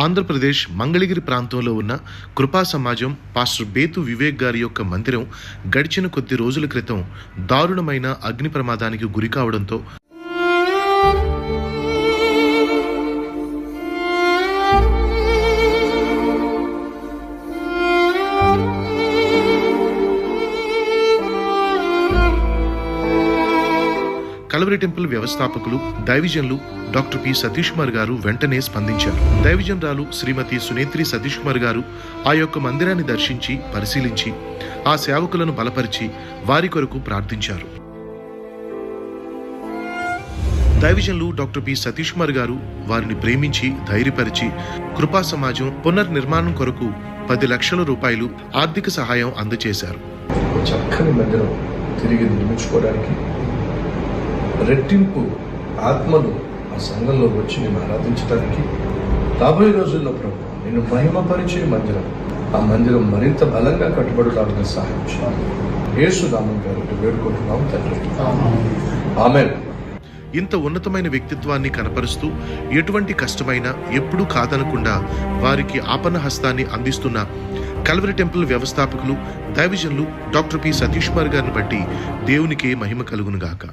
ఆంధ్రప్రదేశ్ మంగళగిరి ప్రాంతంలో ఉన్న కృపా సమాజం పాస్టర్ బేతు వివేక్ గారి యొక్క మందిరం గడిచిన కొద్ది రోజుల క్రితం దారుణమైన అగ్ని ప్రమాదానికి గురి కలవరి టెంపుల్ వ్యవస్థాపకులు దైవిజన్లు డాక్టర్ పి సతీష్ కుమార్ గారు వెంటనే స్పందించారు. దైవిజనరాలు శ్రీమతి సునేత్రి సతీష్ కుమార్ గారు ఆ యొక్క మందిరాన్ని దర్శించి పరిశీలించి ఆ సేవకులను బలపరిచి వారి కొరకు ప్రార్థించారు. దైవజన్లు డాక్టర్ పి సతీష్ కుమార్ గారు వారిని ప్రేమించి ధైర్యపరిచి కృపా సమాజం పునర్నిర్మాణం కొరకు పది లక్షల రూపాయలు ఆర్థిక సహాయం అందజేశారు. చక్కని మందిరం తిరిగి నిర్మించుకోవడానికి రెట్టింపు ఆత్మలు ఆ సంఘంలో వచ్చి నేను ఆరాధించడానికి రాబోయే రోజుల్లో ప్రభు నేను మహిమపరిచే మందిరం ఆ మందిరం మరింత బలంగా కట్టుబడడానికి సహాయం చేయాలి యేసు గారు వేడుకుంటున్నాం తండ్రి. ఆమె ఇంత ఉన్నతమైన వ్యక్తిత్వాన్ని కనపరుస్తూ ఎటువంటి కష్టమైనా ఎప్పుడూ కాదనకుండా వారికి ఆపన్న హస్తాన్ని అందిస్తున్న కల్వరి టెంపుల్ వ్యవస్థాపకులు దైవజన్లు డాక్టర్ పి సతీష్ కుమార్ గారిని బట్టి దేవునికి మహిమ కలుగునుగాక.